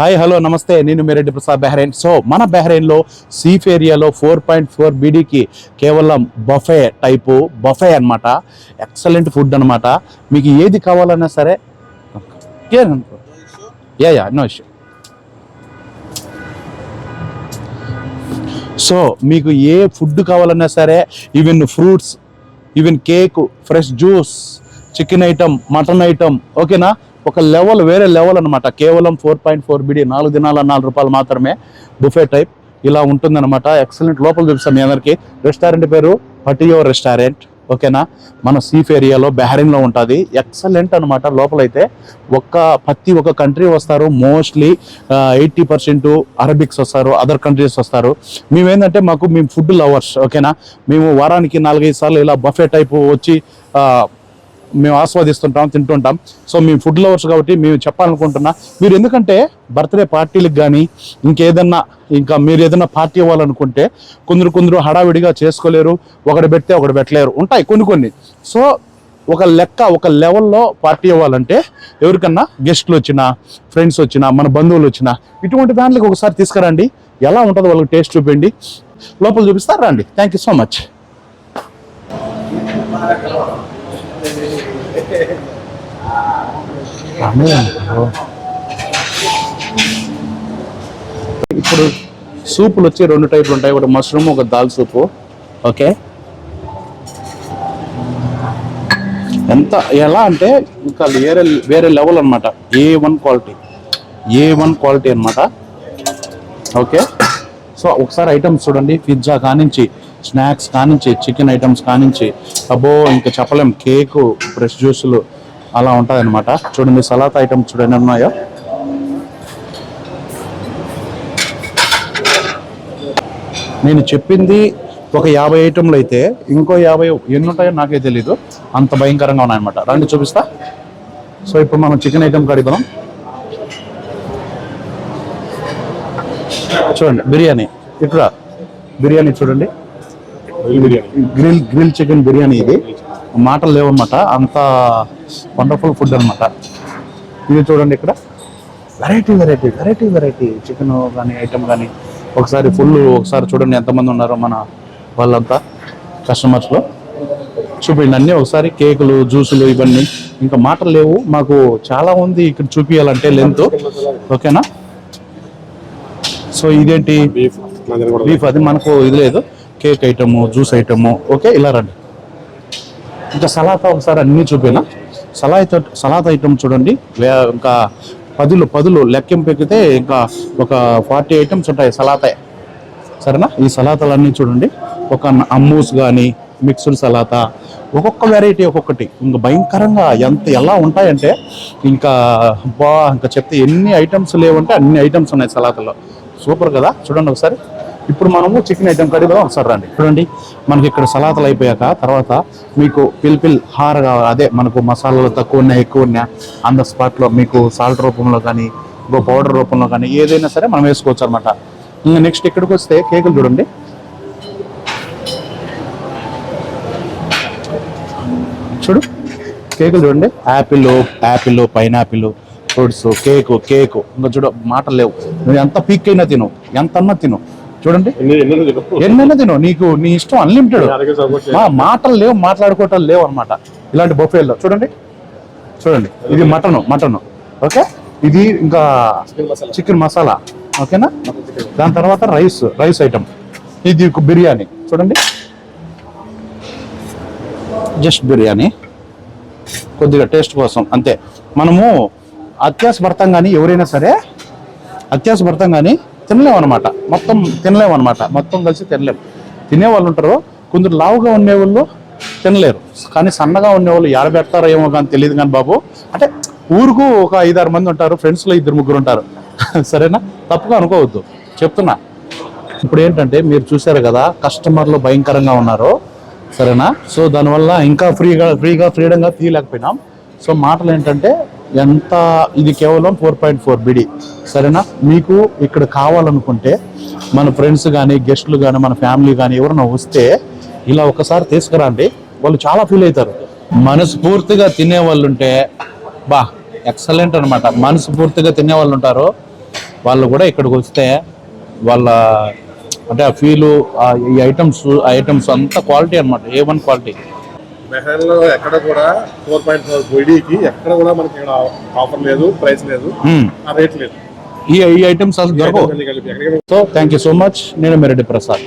Hi hello నమస్తే. నేను Meereddy Prasad Bahrain so మన బెహ్రైన్లో సీఫ్ ఏరియాలో ఫోర్ పాయింట్ ఫోర్ బీడీకి కేవలం బఫే టైపు బఫే అన్నమాట. ఎక్సలెంట్ ఫుడ్ అనమాట మీకు ఏది కావాలన్నా సరే yeah yeah no issue so మీకు ఏ ఫుడ్ కావాలన్నా సరే even fruits even cake fresh juice chicken item mutton item ఓకేనా ఒక లెవెల్ వేరే లెవెల్ అనమాట కేవలం ఫోర్ పాయింట్ ఫోర్ బిడి నాలుగు దినాల నాలుగు రూపాయలు మాత్రమే బుఫే టైప్ ఇలా ఉంటుందన్నమాట. ఎక్సలెంట్ లోపల చూపిస్తాను మీ అందరికీ. రెస్టారెంట్ పేరు పటియో రెస్టారెంట్ ఓకేనా? మన సీఫ్ ఏరియాలో బెహరింగ్లో ఉంటుంది. ఎక్సలెంట్ అనమాట లోపలైతే ఒక్క ప్రతి ఒక్క కంట్రీ వస్తారు. మోస్ట్లీ ఎయిటీ పర్సెంట్ అరబిక్స్ వస్తారు. అదర్ కంట్రీస్ వస్తారు. మేమేంటంటే మాకు మేము ఫుడ్ లవర్స్ ఓకేనా? మేము వారానికి నాలుగైదు సార్లు ఇలా బఫే టైపు వచ్చి మేము ఆస్వాదిస్తుంటాం తింటుంటాం. సో మేము ఫుడ్ లవర్స్ కాబట్టి మేము చెప్పాలనుకుంటున్నా మీరు ఎందుకంటే బర్త్డే పార్టీలకు కానీ ఇంకేదన్నా ఇంకా మీరు ఏదైనా పార్టీ ఇవ్వాలనుకుంటే కొందరు కొందరు హడావిడిగా చేసుకోలేరు ఒకటి పెడితే ఒకటి పెట్టలేరు. ఉంటాయి కొన్ని కొన్ని. సో ఒక లెక్క ఒక లెవెల్లో పార్టీ ఇవ్వాలంటే ఎవరికన్నా గెస్ట్లు వచ్చినా ఫ్రెండ్స్ వచ్చినా మన బంధువులు వచ్చినా ఇటువంటి దాంట్లోకి ఒకసారి తీసుకురండి. ఎలా ఉంటుందో వాళ్ళకి టేస్ట్ చూపండి లోపల చూపిస్తారు రండి? థ్యాంక్ యూ సో మచ్ ఇప్పుడు సూపులు వచ్చి రెండు టైపులు ఉంటాయి. ఒకటి మష్రూమ్ ఒక దాల్ సూపు. ఓకే? ఎంత ఎలా అంటే ఇంకా వేరే వేరే లెవెల్ అనమాట A one quality A one quality అనమాట ఓకే? సో ఒకసారి ఐటమ్స్ చూడండి. పిజ్జా కానించి. స్నాక్స్ కానించి చికెన్ ఐటమ్స్ కానించి అబ్బో ఇంకా చెప్పలేం కేకు ఫ్రెష్ జ్యూసులు అలా ఉంటుంది అనమాట చూడండి సలాత్ ఐటమ్స్ చూడండి ఉన్నాయో నేను చెప్పింది ఒక యాభై ఐటెంలు అయితే ఇంకో యాభై ఎన్ని ఉంటాయో నాకే తెలీదు. అంత భయంకరంగా ఉన్నాయన్నమాట. రండి చూపిస్తా. సో ఇప్పుడు మనం చికెన్ ఐటెం కడిపోదాం చూడండి బిర్యానీ. ఇక్కడ బిర్యానీ చూడండి. గ్రిల్ గ్రిల్ చికెన్ బిర్యానీ ఇది. మాటలు లేవన్నమాట. అంత వండర్ఫుల్ ఫుడ్ అన్నమాట. ఇది చూడండి ఇక్కడ. Variety variety variety variety chicken కానీ ఐటమ్ కానీ ఒకసారి ఫుల్ ఒకసారి చూడండి ఎంతమంది ఉన్నారో మన వాళ్ళంతా కస్టమర్స్లో చూపించండి అన్నీ ఒకసారి. కేకులు జ్యూసులు ఇవన్నీ. ఇంకా మాటలు లేవు. మాకు చాలా ఉంది ఇక్కడ చూపించాలంటే లెంత్ ఓకేనా సో ఇదేంటి? బీఫ్ అది మనకు ఇది లేదు. Cake item juice item. Okay ఇలా రండి. ఇంకా సలాతా ఒకసారి అన్నీ చూపినా? సలాత సలాత ఐటమ్ చూడండి. ఇంకా పదులు పదులు లెక్కింపు ఎక్కితే ఇంకా ఒక ఫార్టీ ఐటమ్స్ ఉంటాయి సలాతే. సరేనా? ఈ సలాతాలన్నీ చూడండి. ఒక అమ్మూస్ కానీ మిక్స్డ్ సలాతా ఒక్కొక్క వెరైటీ ఒక్కొక్కటి. ఇంకా భయంకరంగా ఎంత ఎలా ఉంటాయంటే ఇంకా బా ఇంకా చెప్తే ఎన్ని ఐటమ్స్ లేవంటే అన్ని ఐటమ్స్ ఉన్నాయి సలాతలో. సూపర్ కదా? చూడండి ఒకసారి. ఇప్పుడు మనము చికెన్ ఐటమ్ కూడా ఒకసారి రండి. చూడండి. మనకి ఇక్కడ సలాతలు అయిపోయాక తర్వాత మీకు పిల్ పిల్ హార కావాలి. అదే మనకు మసాలాలు తక్కువ ఉన్నా ఎక్కువ ఉన్నా అంద స్పాట్లో మీకు సాల్ట్ రూపంలో కానీ ఇంకో పౌడర్ రూపంలో కానీ ఏదైనా సరే మనం వేసుకోవచ్చు అనమాట ఇంకా నెక్స్ట్ ఇక్కడికి వస్తే కేకులు చూడండి. చూడు. కేకులు చూడండి. Apple apple pineapple fruits cake cake. ఇంకా చూడు మాటలు లేవు. నువ్వు ఎంత పీక్ అయినా తిను. ఎంత అన్నా తిను. చూడండి. ఎన్నైనా తిను నీకు నీ ఇష్టం అన్లిమిటెడ్. మా మాటలు లేవు మాట్లాడుకోవటాలు లేవు అనమాట ఇలాంటి బొఫేల్లో. చూడండి. చూడండి. ఇది మటన్ మటన్. ఓకే? ఇది ఇంకా చికెన్ మసాలా. ఓకేనా? దాని తర్వాత రైస్ రైస్ ఐటమ్. ఇది బిర్యానీ. చూడండి. జస్ట్ బిర్యానీ. కొద్దిగా టేస్ట్ కోసం. అంతే. మనము అత్యాస పడతాం కానీ ఎవరైనా సరే అత్యాస పడతాం కానీ తినలేమన్నమాట. మొత్తం తినలేమన్నమాట. మొత్తం కలిసి తినలేము తినే వాళ్ళు ఉంటారు. కొందరు లావుగా ఉండే వాళ్ళు తినలేరు. కానీ సన్నగా ఉండేవాళ్ళు ఎడ పెడతారో ఏమో కానీ తెలియదు కానీ బాబు. అంటే ఊరుకు ఒక ఐదారు మంది ఉంటారు. ఫ్రెండ్స్లో ఇద్దరు ముగ్గురు ఉంటారు. సరేనా? తప్పుగా అనుకోవద్దు. చెప్తున్నా. ఇప్పుడు ఏంటంటే మీరు చూశారు కదా కస్టమర్లు భయంకరంగా ఉన్నారు. సరేనా? సో దానివల్ల ఇంకా ఫ్రీగా ఫ్రీగా ఫ్రీడంగా తీయలేకపోయినాం. సో మాటలు ఏంటంటే ఎంత ఇది కేవలం ఫోర్ పాయింట్ ఫోర్ బిడి. సరేనా? మీకు ఇక్కడ కావాలనుకుంటే మన ఫ్రెండ్స్ కానీ గెస్ట్లు కానీ మన ఫ్యామిలీ కానీ ఎవరైనా వస్తే ఇలా ఒకసారి తీసుకురండి. వాళ్ళు చాలా ఫీల్ అవుతారు. మనస్ఫూర్తిగా తినే వాళ్ళు ఉంటే బా ఎక్సలెంట్ అనమాట మనస్ఫూర్తిగా తినే వాళ్ళు ఉంటారు. వాళ్ళు కూడా ఇక్కడికి వస్తే వాళ్ళ అంటే ఆ ఫీలు ఈ ఐటమ్స్ ఐటమ్స్ అంతా క్వాలిటీ అనమాట ఏ వన్ క్వాలిటీ. బెహ్రైన్లో ఎక్కడ కూడా ఫోర్ పాయింట్ ఫోర్ బొయిడీకి ఎక్కడ కూడా మనకి ఇక్కడ ఆఫర్ లేదు ప్రైస్ లేదు ఆ రేట్ లేదు. ఈ ఈ ఐటమ్స్ అసలు దొరకవు. So thank you so much. నేను మెరెడ్డి ప్రసాద్.